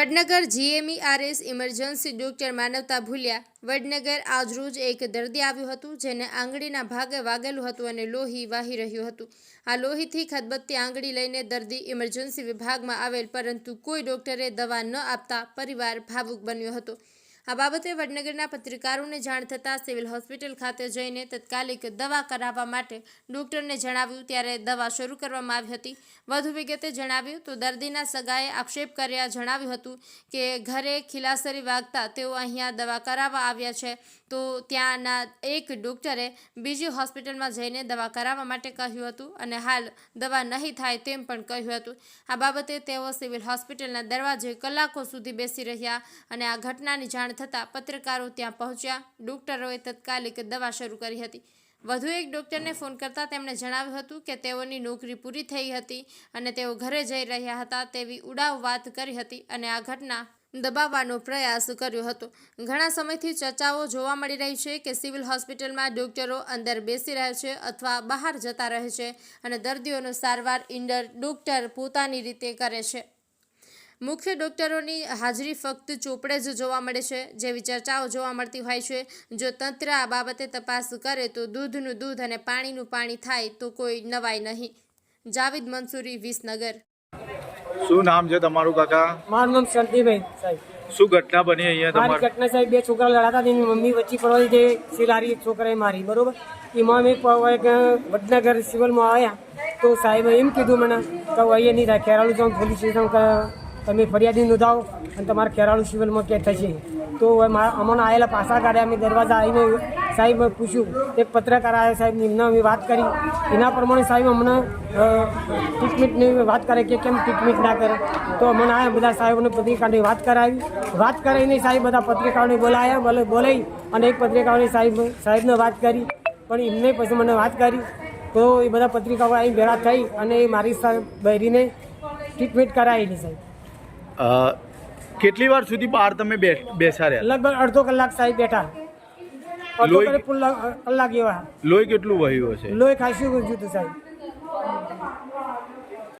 GMERS emergency doctor માનવતા ભૂલ્યા વડનગર આજરોજ એક દર્દી આવ્યું હતું જેને આંગળીના ભાગે વાગેલું હતું અને લોહી વાહી રહ્યું હતું. આ લોહીથી ખદબત્તી આંગળી લઈને દર્દી ઇમરજન્સી વિભાગમાં આવેલ પરંતુ કોઈ ડોક્ટરે દવા ન આપતા પરિવાર ભાવુક બન્યો હતો. આ બાબતે વડનગરના પત્રકારોને જાણ થતાં સિવિલ હોસ્પિટલ ખાતે જઈને તત્કાલિક દવા કરાવવા માટે ડોક્ટરને જણાવ્યું, ત્યારે દવા શરૂ કરવામાં આવી હતી. વધુ વિગતે જણાવ્યું તો દર્દીના સગાએ આક્ષેપ કર્યા, જણાવ્યું હતું કે ઘરે ખિલાસરી વાગતા તેઓ અહીંયા દવા કરાવવા આવ્યા છે. તો ત્યાંના એક ડોક્ટરે બીજી હોસ્પિટલમાં જઈને દવા કરાવવા માટે કહ્યું હતું અને હાલ દવા નહીં થાય તેમ પણ કહ્યું હતું. આ બાબતે તેઓ સિવિલ હોસ્પિટલના દરવાજે કલાકો સુધી બેસી રહ્યા અને આ ઘટનાની જાણ થતાં પત્રકારો ત્યાં પહોંચ્યા. ડોક્ટરોએ તાત્કાલિક દવા શરૂ કરી હતી. વધુ એક ડોક્ટરને ફોન કરતાં તેમણે જણાવ્યું હતું કે તેઓની નોકરી પૂરી થઈ હતી અને તેઓ ઘરે જઈ રહ્યા હતા તેવી ઉડાવ વાત કરી હતી અને આ ઘટના દબાવવાનો પ્રયાસ કર્યો હતો. ઘણા સમયથી ચર્ચાઓ જોવા મળી રહી છે કે સિવિલ હોસ્પિટલમાં ડોક્ટરો અંદર બેસી રહે છે અથવા બહાર જતા રહે છે અને દર્દીઓનો સારવાર ઇન્ડર ડોક્ટર પોતાની રીતે કરે છે. મુખ્ય ડોક્ટરોની હાજરી ફક્ત ચોપડે જ જોવા મળે છે. જેવી ચર્ચાઓ જોવા મળતી હોય છે. જો તંત્ર આ બાબતે તપાસ કરે તો દૂધનું દૂધ અને પાણીનું પાણી થાય તો કોઈ નવાઈ નહીં. જાવેદ મંસૂરી વિસનગર. શું નામ છે તમારું કાકા? મારું નામ શાંતિભાઈ સાહેબ. શું ઘટના બની અહીંયા મારી ઘટના સાહેબ બે છોકરા લડાતા હતા એની મમ્મી વચ્ચે પડવા જે સિલારી એક છોકરાએ મારી બરોબર? એમાં મેં વડનગર સિવિલમાં આવ્યા. તો સાહેબે એમ કીધું મને કે અહીંયા નહીં થાય ખેરાલુ જાઉં પોલીસ સ્ટેશન કે તમે ફરિયાદી નોંધાવો અને તમારે ખેરાળુ સિવિલમાં કે થશે. તો અમને આવેલા પાછા કાઢ્યા અમે દરવાજા આવીને સાહેબ પૂછ્યું. એક પત્રકાર આવ્યા સાહેબ એમને અમે વાત કરી. એના પ્રમાણે સાહેબ અમને ટ્રીટમેન્ટની વાત કરે કે કેમ ટ્રીટમેન્ટ ના કરે. તો અમને આવ્યા બધા સાહેબોને પત્રિકાની વાત કરાવી. વાત કરાવીને સાહેબ બધા પત્રિકાઓને બોલાયા, બોલે બોલાવી અને એક પત્રિકાઓને સાહેબ સાહેબને વાત કરી. પણ એમને પછી મને વાત કરી. તો એ બધા પત્રિકાઓ અહીં ભેળા થઈ અને એ મારી સાહેબ બહેરીને ટ્રીટમેન્ટ કરાવેલી સાહેબ. કેટલી વાર સુધી બહાર તમે બેસા રહ્યા? લગભગ અડધો કલાક સાહેબ બેઠા. લોહી કલાક એવા લોહી કેટલું વહ્યું હશે? લોહી ખાસી ગુજ્યું હતું સાહેબ.